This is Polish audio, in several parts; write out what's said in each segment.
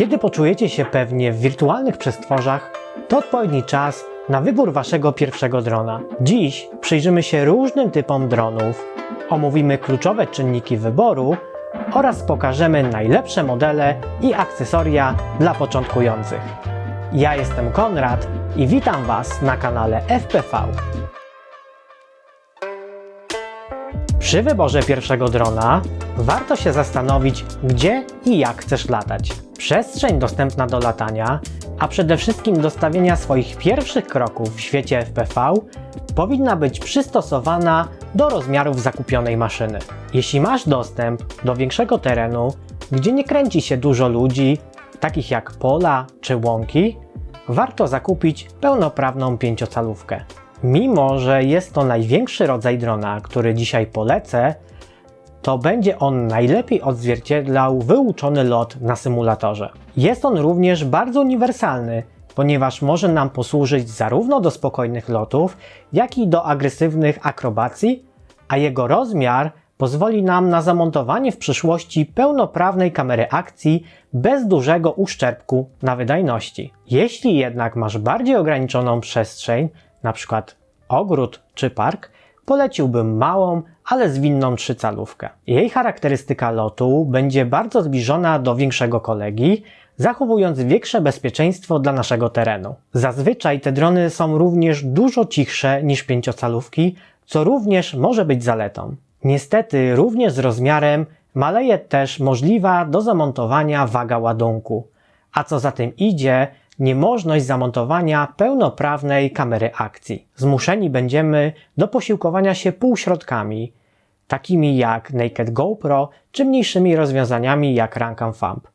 Kiedy poczujecie się pewnie w wirtualnych przestworzach, to odpowiedni czas na wybór waszego pierwszego drona. Dziś przyjrzymy się różnym typom dronów, omówimy kluczowe czynniki wyboru oraz pokażemy najlepsze modele i akcesoria dla początkujących. Ja jestem Konrad i witam Was na kanale FPV. Przy wyborze pierwszego drona warto się zastanowić, gdzie i jak chcesz latać. Przestrzeń dostępna do latania, a przede wszystkim do stawienia swoich pierwszych kroków w świecie FPV powinna być przystosowana do rozmiarów zakupionej maszyny. Jeśli masz dostęp do większego terenu, gdzie nie kręci się dużo ludzi, takich jak pola czy łąki, warto zakupić pełnoprawną pięciocalówkę. Mimo, że jest to największy rodzaj drona, który dzisiaj polecę, to będzie on najlepiej odzwierciedlał wyuczony lot na symulatorze. Jest on również bardzo uniwersalny, ponieważ może nam posłużyć zarówno do spokojnych lotów, jak i do agresywnych akrobacji, a jego rozmiar pozwoli nam na zamontowanie w przyszłości pełnoprawnej kamery akcji bez dużego uszczerbku na wydajności. Jeśli jednak masz bardziej ograniczoną przestrzeń, np. ogród czy park, poleciłbym małą, ale zwinną trzycalówkę. Jej charakterystyka lotu będzie bardzo zbliżona do większego kolegi, zachowując większe bezpieczeństwo dla naszego terenu. Zazwyczaj te drony są również dużo cichsze niż pięciocalówki, co również może być zaletą. Niestety, również z rozmiarem maleje też możliwa do zamontowania waga ładunku, a co za tym idzie, niemożność zamontowania pełnoprawnej kamery akcji. Zmuszeni będziemy do posiłkowania się półśrodkami, takimi jak Naked GoPro czy mniejszymi rozwiązaniami jak Rancam Thumb.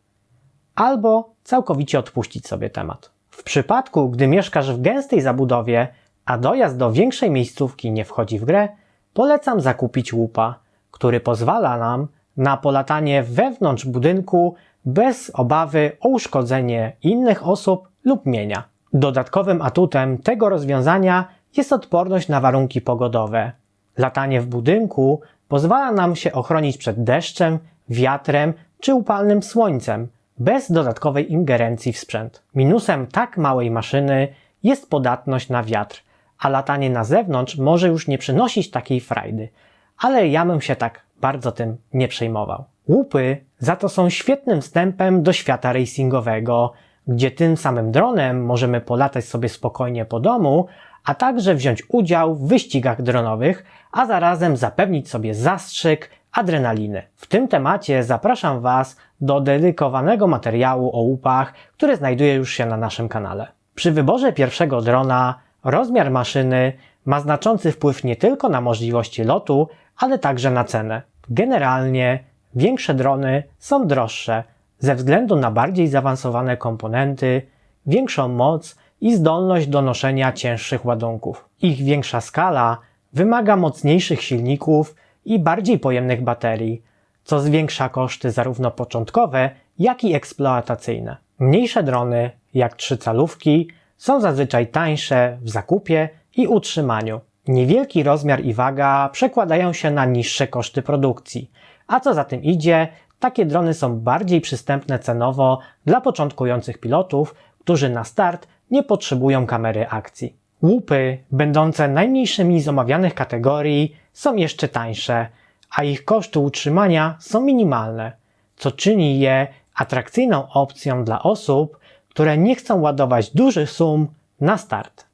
Albo całkowicie odpuścić sobie temat. W przypadku, gdy mieszkasz w gęstej zabudowie, a dojazd do większej miejscówki nie wchodzi w grę, polecam zakupić łupa, który pozwala nam na polatanie wewnątrz budynku bez obawy o uszkodzenie innych osób lub mienia. Dodatkowym atutem tego rozwiązania jest odporność na warunki pogodowe. Latanie w budynku pozwala nam się ochronić przed deszczem, wiatrem czy upalnym słońcem, bez dodatkowej ingerencji w sprzęt. Minusem tak małej maszyny jest podatność na wiatr, a latanie na zewnątrz może już nie przynosić takiej frajdy, ale ja bym się tak bardzo tym nie przejmował. Łupy za to są świetnym wstępem do świata racingowego, gdzie tym samym dronem możemy polatać sobie spokojnie po domu, a także wziąć udział w wyścigach dronowych, a zarazem zapewnić sobie zastrzyk adrenaliny. W tym temacie zapraszam Was do dedykowanego materiału o łupach, który znajduje już się na naszym kanale. Przy wyborze pierwszego drona rozmiar maszyny ma znaczący wpływ nie tylko na możliwości lotu, ale także na cenę. Generalnie większe drony są droższe ze względu na bardziej zaawansowane komponenty, większą moc i zdolność do noszenia cięższych ładunków. Ich większa skala wymaga mocniejszych silników i bardziej pojemnych baterii, co zwiększa koszty zarówno początkowe, jak i eksploatacyjne. Mniejsze drony, jak trzycalówki, są zazwyczaj tańsze w zakupie i utrzymaniu. Niewielki rozmiar i waga przekładają się na niższe koszty produkcji, a co za tym idzie, takie drony są bardziej przystępne cenowo dla początkujących pilotów, którzy na start nie potrzebują kamery akcji. Łupy, będące najmniejszymi z omawianych kategorii, są jeszcze tańsze, a ich koszty utrzymania są minimalne, co czyni je atrakcyjną opcją dla osób, które nie chcą ładować dużych sum na start.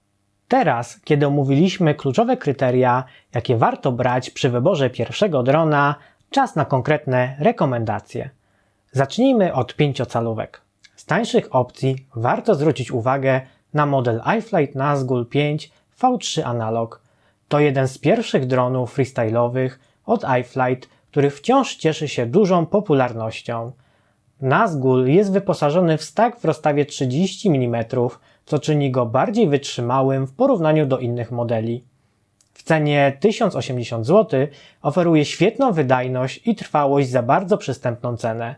Teraz, kiedy omówiliśmy kluczowe kryteria, jakie warto brać przy wyborze pierwszego drona, czas na konkretne rekomendacje. Zacznijmy od pięciocalówek. Z tańszych opcji warto zwrócić uwagę na model iFlight Nazgul 5 V3 Analog. To jeden z pierwszych dronów freestyle'owych od iFlight, który wciąż cieszy się dużą popularnością. Nazgul jest wyposażony w stak w rozstawie 30 mm, co czyni go bardziej wytrzymałym w porównaniu do innych modeli. W cenie 1080 zł oferuje świetną wydajność i trwałość za bardzo przystępną cenę.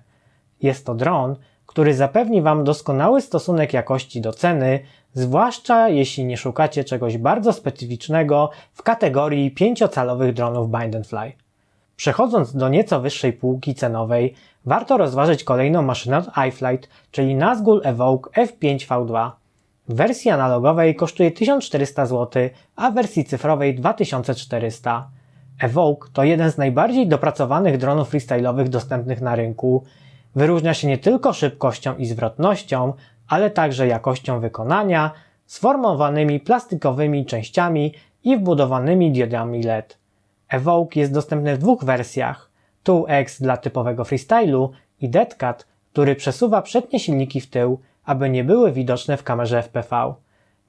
Jest to dron, który zapewni Wam doskonały stosunek jakości do ceny, zwłaszcza jeśli nie szukacie czegoś bardzo specyficznego w kategorii pięciocalowych dronów Bind Fly. Przechodząc do nieco wyższej półki cenowej, warto rozważyć kolejną maszynę od iFlight, czyli Nazgul Evoque F5V2. W wersji analogowej kosztuje 1400 zł, a w wersji cyfrowej 2400. Evoque to jeden z najbardziej dopracowanych dronów freestyle'owych dostępnych na rynku. Wyróżnia się nie tylko szybkością i zwrotnością, ale także jakością wykonania, sformowanymi plastikowymi częściami i wbudowanymi diodami LED. Evoque jest dostępny w dwóch wersjach. 2X dla typowego freestylu i Deadcat, który przesuwa przednie silniki w tył, aby nie były widoczne w kamerze FPV.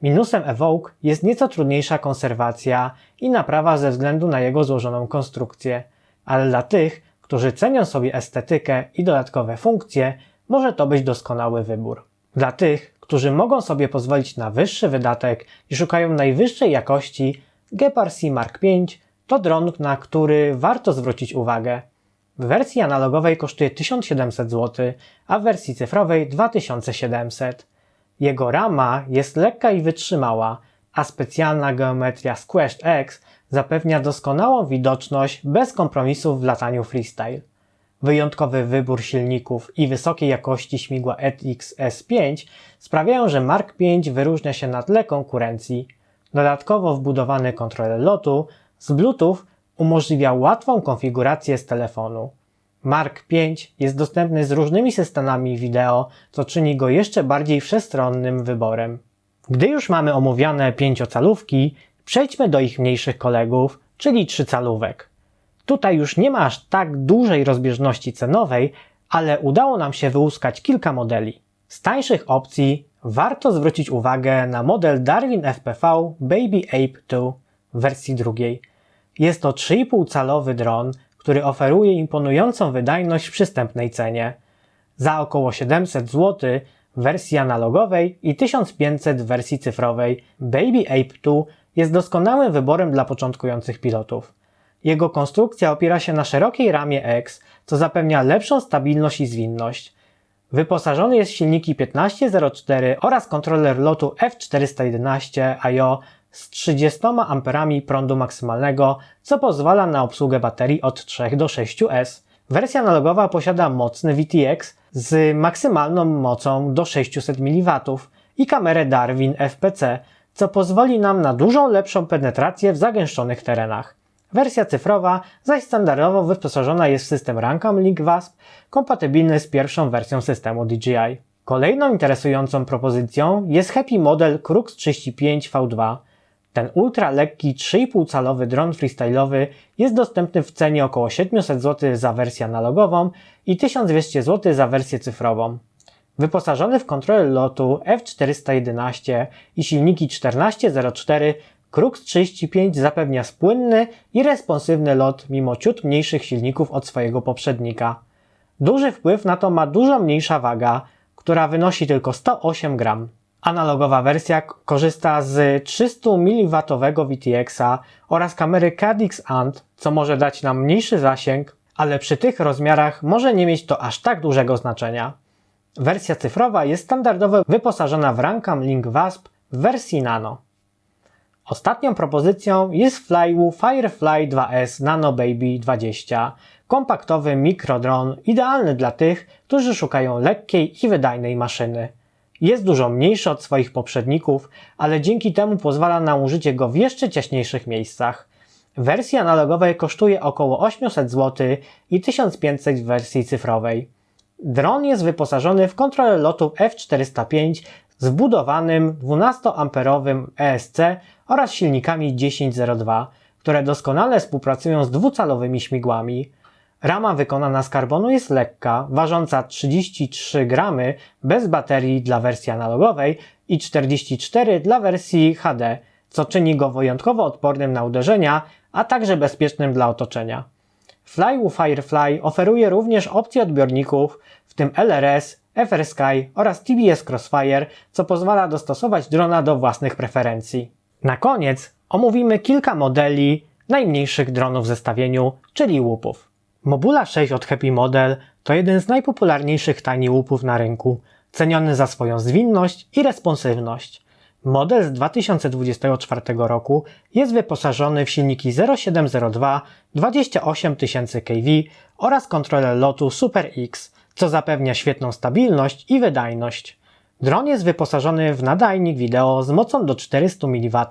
Minusem Evoque jest nieco trudniejsza konserwacja i naprawa ze względu na jego złożoną konstrukcję, ale dla tych, którzy cenią sobie estetykę i dodatkowe funkcje, może to być doskonały wybór. Dla tych, którzy mogą sobie pozwolić na wyższy wydatek i szukają najwyższej jakości, Gepard C Mark V to dron, na który warto zwrócić uwagę. W wersji analogowej kosztuje 1700 zł, a w wersji cyfrowej 2700. Jego rama jest lekka i wytrzymała, a specjalna geometria Squashed X zapewnia doskonałą widoczność bez kompromisów w lataniu freestyle. Wyjątkowy wybór silników i wysokiej jakości śmigła ETX S5 sprawiają, że Mark V wyróżnia się na tle konkurencji. Dodatkowo wbudowany kontroler lotu z Bluetooth umożliwia łatwą konfigurację z telefonu. Mark V jest dostępny z różnymi systemami wideo, co czyni go jeszcze bardziej wszechstronnym wyborem. Gdy już mamy omówione pięciocalówki, przejdźmy do ich mniejszych kolegów, czyli trzycalówek. Tutaj już nie ma aż tak dużej rozbieżności cenowej, ale udało nam się wyłuskać kilka modeli. Z tańszych opcji warto zwrócić uwagę na model Darwin FPV Baby Ape 2 w wersji drugiej. Jest to 3,5 calowy dron, który oferuje imponującą wydajność w przystępnej cenie. Za około 700 zł w wersji analogowej i 1500 w wersji cyfrowej Baby Ape 2 jest doskonałym wyborem dla początkujących pilotów. Jego konstrukcja opiera się na szerokiej ramie X, co zapewnia lepszą stabilność i zwinność. Wyposażony jest w silniki 1504 oraz kontroler lotu F411 IO z 30 A prądu maksymalnego, co pozwala na obsługę baterii od 3 do 6S. Wersja analogowa posiada mocny VTX z maksymalną mocą do 600 mW i kamerę Darwin FPC, co pozwoli nam na dużą lepszą penetrację w zagęszczonych terenach. Wersja cyfrowa zaś standardowo wyposażona jest w system Rancam Link WASP, kompatybilny z pierwszą wersją systemu DJI. Kolejną interesującą propozycją jest Happy Model Crux 35 V2. Ten ultra lekki 3,5 calowy dron freestyle'owy jest dostępny w cenie około 700 zł za wersję analogową i 1200 zł za wersję cyfrową. Wyposażony w kontroler lotu F411 i silniki 1404 Crux 35 zapewnia spłynny i responsywny lot mimo ciut mniejszych silników od swojego poprzednika. Duży wpływ na to ma dużo mniejsza waga, która wynosi tylko 108 gram. Analogowa wersja korzysta z 300 mW VTX-a oraz kamery Cadix Ant, co może dać nam mniejszy zasięg, ale przy tych rozmiarach może nie mieć to aż tak dużego znaczenia. Wersja cyfrowa jest standardowo wyposażona w Rancam Link WASP w wersji Nano. Ostatnią propozycją jest Flywoo Firefly 2S Nano Baby 20, kompaktowy mikrodron idealny dla tych, którzy szukają lekkiej i wydajnej maszyny. Jest dużo mniejszy od swoich poprzedników, ale dzięki temu pozwala na użycie go w jeszcze ciaśniejszych miejscach. W wersji analogowej kosztuje około 800 zł i 1500 w wersji cyfrowej. Dron jest wyposażony w kontroler lotu F405 z wbudowanym 12-amperowym ESC oraz silnikami 1002, które doskonale współpracują z dwucalowymi śmigłami. Rama wykonana z karbonu jest lekka, ważąca 33 gramy bez baterii dla wersji analogowej i 44 dla wersji HD, co czyni go wyjątkowo odpornym na uderzenia, a także bezpiecznym dla otoczenia. Flywoo Firefly oferuje również opcje odbiorników, w tym LRS, FrSky oraz TBS Crossfire, co pozwala dostosować drona do własnych preferencji. Na koniec omówimy kilka modeli najmniejszych dronów w zestawieniu, czyli łupów. Mobula 6 od Happy Model to jeden z najpopularniejszych tani łupów na rynku, ceniony za swoją zwinność i responsywność. Model z 2024 roku jest wyposażony w silniki 0702 28000 kV oraz kontroler lotu Super X, co zapewnia świetną stabilność i wydajność. Dron jest wyposażony w nadajnik wideo z mocą do 400 mW,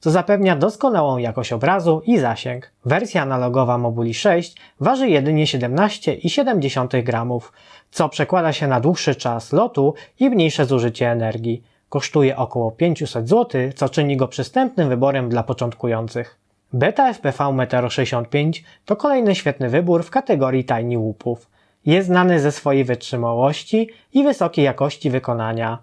co zapewnia doskonałą jakość obrazu i zasięg. Wersja analogowa Mobuli 6 waży jedynie 17,7 gramów, co przekłada się na dłuższy czas lotu i mniejsze zużycie energii. Kosztuje około 500 zł, co czyni go przystępnym wyborem dla początkujących. Beta FPV Meteor 65 to kolejny świetny wybór w kategorii tiny łupów. Jest znany ze swojej wytrzymałości i wysokiej jakości wykonania.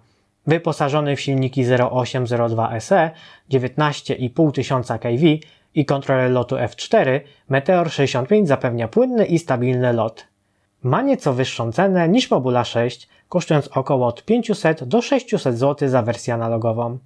Wyposażony w silniki 0802 SE 19,5 kV i kontroler lotu F4, Meteor 65 zapewnia płynny i stabilny lot. Ma nieco wyższą cenę niż Mobula 6, kosztując około od 500 do 600 zł za wersję analogową.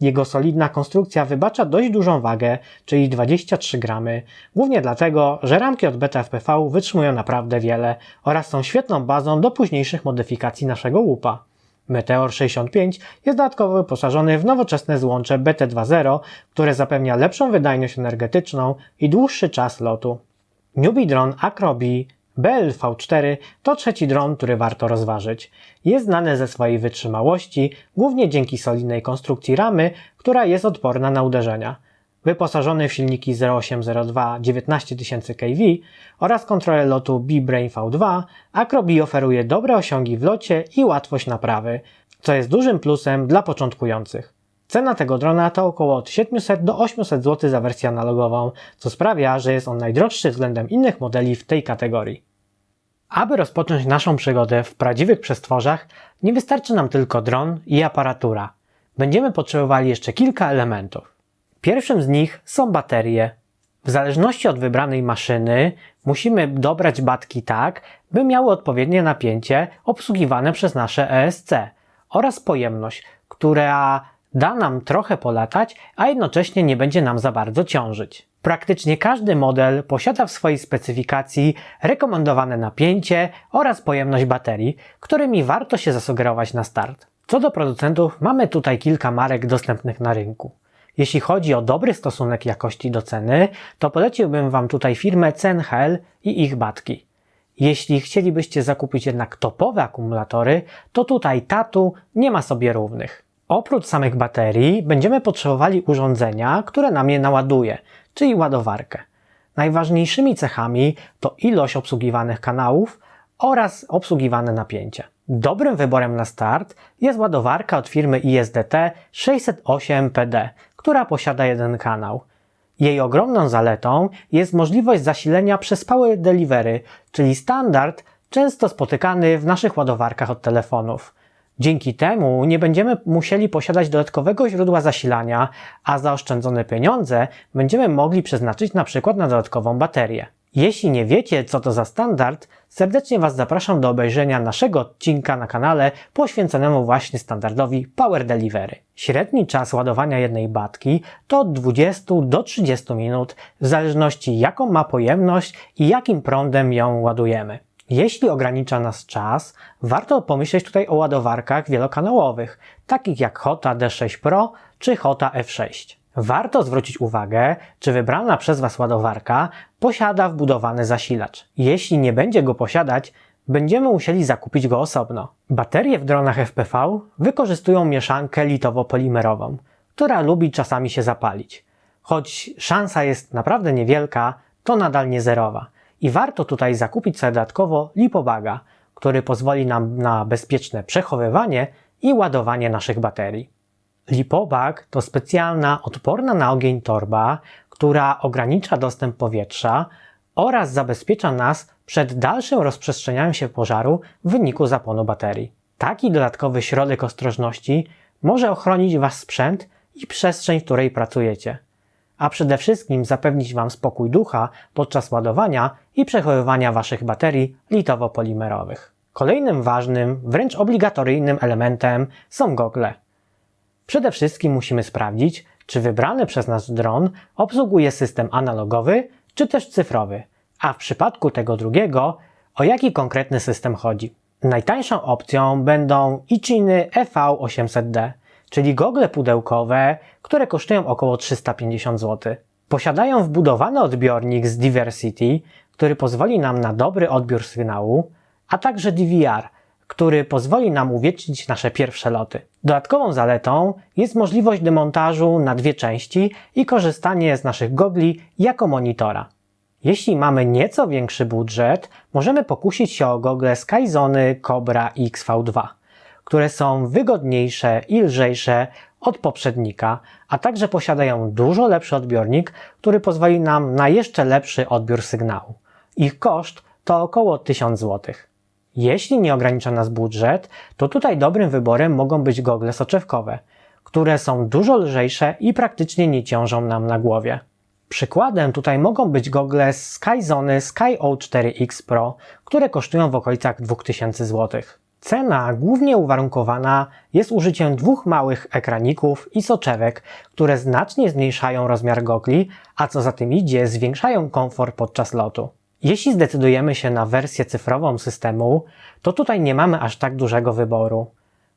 Jego solidna konstrukcja wybacza dość dużą wagę, czyli 23 gramy, głównie dlatego, że ramki od Beta FPV wytrzymują naprawdę wiele oraz są świetną bazą do późniejszych modyfikacji naszego łupa. Meteor 65 jest dodatkowo wyposażony w nowoczesne złącze BT2.0, które zapewnia lepszą wydajność energetyczną i dłuższy czas lotu. Newbie Drone Acrobi BLV4 to trzeci dron, który warto rozważyć. Jest znany ze swojej wytrzymałości, głównie dzięki solidnej konstrukcji ramy, która jest odporna na uderzenia. Wyposażony w silniki 0802 19000 kV oraz kontrolę lotu B-Brain V2, Acrobi oferuje dobre osiągi w locie i łatwość naprawy, co jest dużym plusem dla początkujących. Cena tego drona to około od 700 do 800 zł za wersję analogową, co sprawia, że jest on najdroższy względem innych modeli w tej kategorii. Aby rozpocząć naszą przygodę w prawdziwych przestworzach, nie wystarczy nam tylko dron i aparatura. Będziemy potrzebowali jeszcze kilka elementów. Pierwszym z nich są baterie. W zależności od wybranej maszyny musimy dobrać batki tak, by miały odpowiednie napięcie obsługiwane przez nasze ESC oraz pojemność, która da nam trochę polatać, a jednocześnie nie będzie nam za bardzo ciążyć. Praktycznie każdy model posiada w swojej specyfikacji rekomendowane napięcie oraz pojemność baterii, którymi warto się zasugerować na start. Co do producentów, mamy tutaj kilka marek dostępnych na rynku. Jeśli chodzi o dobry stosunek jakości do ceny, to poleciłbym Wam tutaj firmę Cenhel i ich batki. Jeśli chcielibyście zakupić jednak topowe akumulatory, to tutaj Tatu nie ma sobie równych. Oprócz samych baterii będziemy potrzebowali urządzenia, które nam je naładuje, czyli ładowarkę. Najważniejszymi cechami to ilość obsługiwanych kanałów oraz obsługiwane napięcie. Dobrym wyborem na start jest ładowarka od firmy ISDT 608PD, która posiada jeden kanał. Jej ogromną zaletą jest możliwość zasilenia przez Power Delivery, czyli standard często spotykany w naszych ładowarkach od telefonów. Dzięki temu nie będziemy musieli posiadać dodatkowego źródła zasilania, a zaoszczędzone pieniądze będziemy mogli przeznaczyć na przykład na dodatkową baterię. Jeśli nie wiecie, co to za standard, serdecznie Was zapraszam do obejrzenia naszego odcinka na kanale poświęconemu właśnie standardowi Power Delivery. Średni czas ładowania jednej batki to od 20 do 30 minut, w zależności jaką ma pojemność i jakim prądem ją ładujemy. Jeśli ogranicza nas czas, warto pomyśleć tutaj o ładowarkach wielokanałowych, takich jak Hota D6 Pro czy Hota F6. Warto zwrócić uwagę, czy wybrana przez Was ładowarka posiada wbudowany zasilacz. Jeśli nie będzie go posiadać, będziemy musieli zakupić go osobno. Baterie w dronach FPV wykorzystują mieszankę litowo-polimerową, która lubi czasami się zapalić. Choć szansa jest naprawdę niewielka, to nadal nie zerowa i warto tutaj zakupić sobie dodatkowo lipobaga, który pozwoli nam na bezpieczne przechowywanie i ładowanie naszych baterii. Lipobag to specjalna, odporna na ogień torba, która ogranicza dostęp powietrza oraz zabezpiecza nas przed dalszym rozprzestrzenianiem się pożaru w wyniku zapłonu baterii. Taki dodatkowy środek ostrożności może ochronić Was sprzęt i przestrzeń, w której pracujecie a przede wszystkim zapewnić Wam spokój ducha podczas ładowania i przechowywania Waszych baterii litowo-polimerowych. Kolejnym ważnym, wręcz obligatoryjnym elementem są gogle. Przede wszystkim musimy sprawdzić, czy wybrany przez nas dron obsługuje system analogowy czy też cyfrowy, a w przypadku tego drugiego, o jaki konkretny system chodzi. Najtańszą opcją będą iChiny EV800D, czyli gogle pudełkowe, które kosztują około 350 zł. Posiadają wbudowany odbiornik z Diversity, który pozwoli nam na dobry odbiór sygnału, a także DVR, który pozwoli nam uwiecznić nasze pierwsze loty. Dodatkową zaletą jest możliwość demontażu na dwie części i korzystanie z naszych gogli jako monitora. Jeśli mamy nieco większy budżet, możemy pokusić się o gogle Skyzony Cobra XV2, które są wygodniejsze i lżejsze od poprzednika, a także posiadają dużo lepszy odbiornik, który pozwoli nam na jeszcze lepszy odbiór sygnału. Ich koszt to około 1000 zł. Jeśli nie ogranicza nas budżet, to tutaj dobrym wyborem mogą być gogle soczewkowe, które są dużo lżejsze i praktycznie nie ciążą nam na głowie. Przykładem tutaj mogą być gogle Skyzony Sky O4X Pro, które kosztują w okolicach 2000 zł. Cena głównie uwarunkowana jest użyciem dwóch małych ekraników i soczewek, które znacznie zmniejszają rozmiar gogli, a co za tym idzie, zwiększają komfort podczas lotu. Jeśli zdecydujemy się na wersję cyfrową systemu, to tutaj nie mamy aż tak dużego wyboru.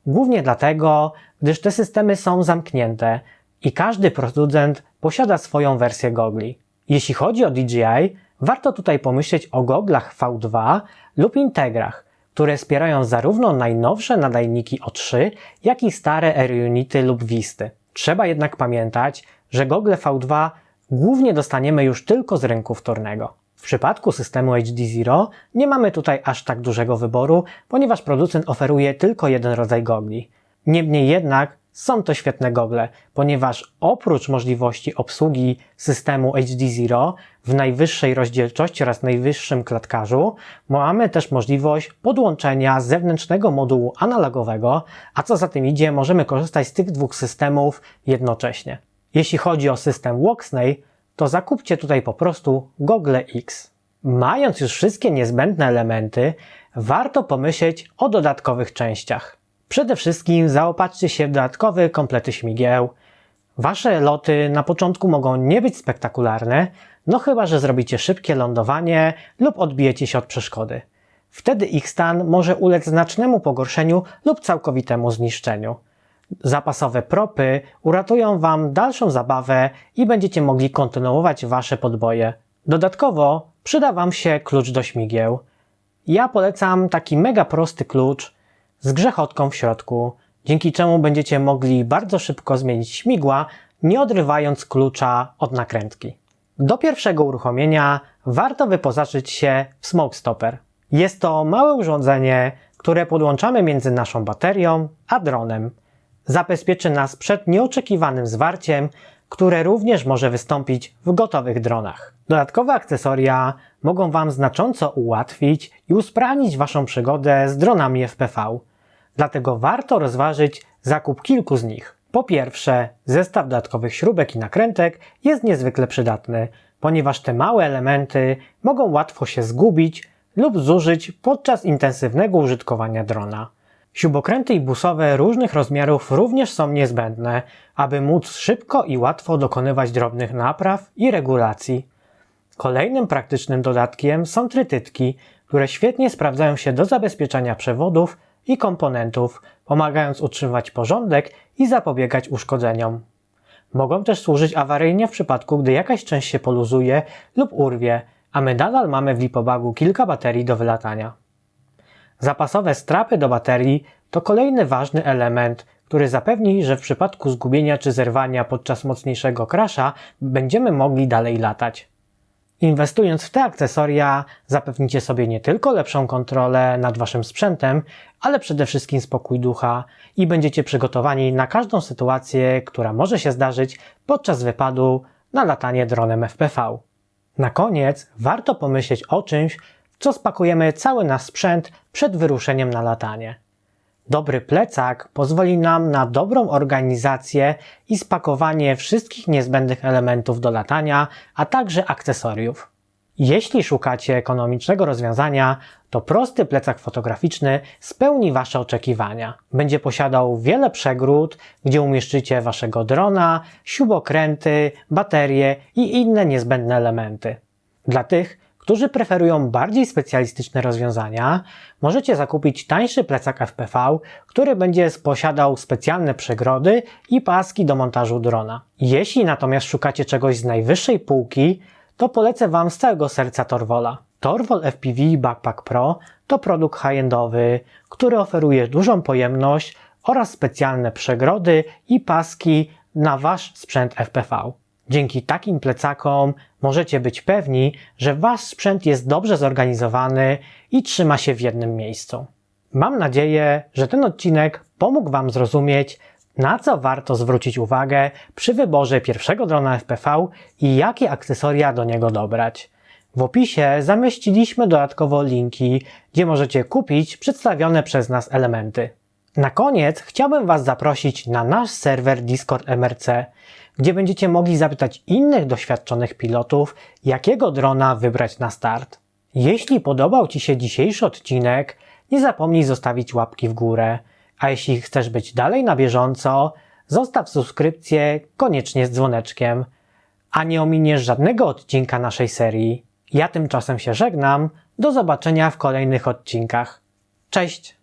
Głównie dlatego, gdyż te systemy są zamknięte i każdy producent posiada swoją wersję gogli. Jeśli chodzi o DJI, warto tutaj pomyśleć o goglach V2 lub Integrach, które wspierają zarówno najnowsze nadajniki O3, jak i stare AirUnity lub Wisty. Trzeba jednak pamiętać, że gogle V2 głównie dostaniemy już tylko z rynku wtórnego. W przypadku systemu HD Zero nie mamy tutaj aż tak dużego wyboru, ponieważ producent oferuje tylko jeden rodzaj gogli. Niemniej jednak są to świetne gogle, ponieważ oprócz możliwości obsługi systemu HD Zero w najwyższej rozdzielczości oraz najwyższym klatkarzu, mamy też możliwość podłączenia zewnętrznego modułu analogowego, a co za tym idzie, możemy korzystać z tych dwóch systemów jednocześnie. Jeśli chodzi o system Woxney, to zakupcie tutaj po prostu Google X. Mając już wszystkie niezbędne elementy, warto pomyśleć o dodatkowych częściach. Przede wszystkim zaopatrzcie się w dodatkowe komplety śmigieł. Wasze loty na początku mogą nie być spektakularne, no chyba, że zrobicie szybkie lądowanie lub odbijecie się od przeszkody. Wtedy ich stan może ulec znacznemu pogorszeniu lub całkowitemu zniszczeniu. Zapasowe propy uratują Wam dalszą zabawę i będziecie mogli kontynuować Wasze podboje. Dodatkowo przyda Wam się klucz do śmigieł. Ja polecam taki mega prosty klucz z grzechotką w środku, dzięki czemu będziecie mogli bardzo szybko zmienić śmigła, nie odrywając klucza od nakrętki. Do pierwszego uruchomienia warto wyposażyć się w Smoke Stopper. Jest to małe urządzenie, które podłączamy między naszą baterią a dronem zabezpieczy nas przed nieoczekiwanym zwarciem, które również może wystąpić w gotowych dronach. Dodatkowe akcesoria mogą Wam znacząco ułatwić i usprawnić Waszą przygodę z dronami FPV. Dlatego warto rozważyć zakup kilku z nich. Po pierwsze, zestaw dodatkowych śrubek i nakrętek jest niezwykle przydatny, ponieważ te małe elementy mogą łatwo się zgubić lub zużyć podczas intensywnego użytkowania drona. Śrubokręty i busowe różnych rozmiarów również są niezbędne, aby móc szybko i łatwo dokonywać drobnych napraw i regulacji. Kolejnym praktycznym dodatkiem są trytytki, które świetnie sprawdzają się do zabezpieczania przewodów i komponentów, pomagając utrzymywać porządek i zapobiegać uszkodzeniom. Mogą też służyć awaryjnie w przypadku, gdy jakaś część się poluzuje lub urwie, a my nadal mamy w lipobagu kilka baterii do wylatania. Zapasowe strapy do baterii to kolejny ważny element, który zapewni, że w przypadku zgubienia czy zerwania podczas mocniejszego krasza będziemy mogli dalej latać. Inwestując w te akcesoria, zapewnicie sobie nie tylko lepszą kontrolę nad waszym sprzętem, ale przede wszystkim spokój ducha i będziecie przygotowani na każdą sytuację, która może się zdarzyć podczas wypadu na latanie dronem FPV. Na koniec warto pomyśleć o czymś, co spakujemy cały nasz sprzęt przed wyruszeniem na latanie. Dobry plecak pozwoli nam na dobrą organizację i spakowanie wszystkich niezbędnych elementów do latania, a także akcesoriów. Jeśli szukacie ekonomicznego rozwiązania, to prosty plecak fotograficzny spełni Wasze oczekiwania. Będzie posiadał wiele przegród, gdzie umieszczycie Waszego drona, śrubokręty, baterie i inne niezbędne elementy. Dla tych, którzy preferują bardziej specjalistyczne rozwiązania, możecie zakupić tańszy plecak FPV, który będzie posiadał specjalne przegrody i paski do montażu drona. Jeśli natomiast szukacie czegoś z najwyższej półki, to polecę Wam z całego serca Torwola. Torwol FPV Backpack Pro to produkt high-endowy, który oferuje dużą pojemność oraz specjalne przegrody i paski na Wasz sprzęt FPV. Dzięki takim plecakom możecie być pewni, że Wasz sprzęt jest dobrze zorganizowany i trzyma się w jednym miejscu. Mam nadzieję, że ten odcinek pomógł Wam zrozumieć, na co warto zwrócić uwagę przy wyborze pierwszego drona FPV i jakie akcesoria do niego dobrać. W opisie zamieściliśmy dodatkowo linki, gdzie możecie kupić przedstawione przez nas elementy. Na koniec chciałbym Was zaprosić na nasz serwer Discord MRC, gdzie będziecie mogli zapytać innych doświadczonych pilotów, jakiego drona wybrać na start. Jeśli podobał Ci się dzisiejszy odcinek, nie zapomnij zostawić łapki w górę, a jeśli chcesz być dalej na bieżąco, zostaw subskrypcję koniecznie z dzwoneczkiem, a nie ominiesz żadnego odcinka naszej serii. Ja tymczasem się żegnam, do zobaczenia w kolejnych odcinkach. Cześć!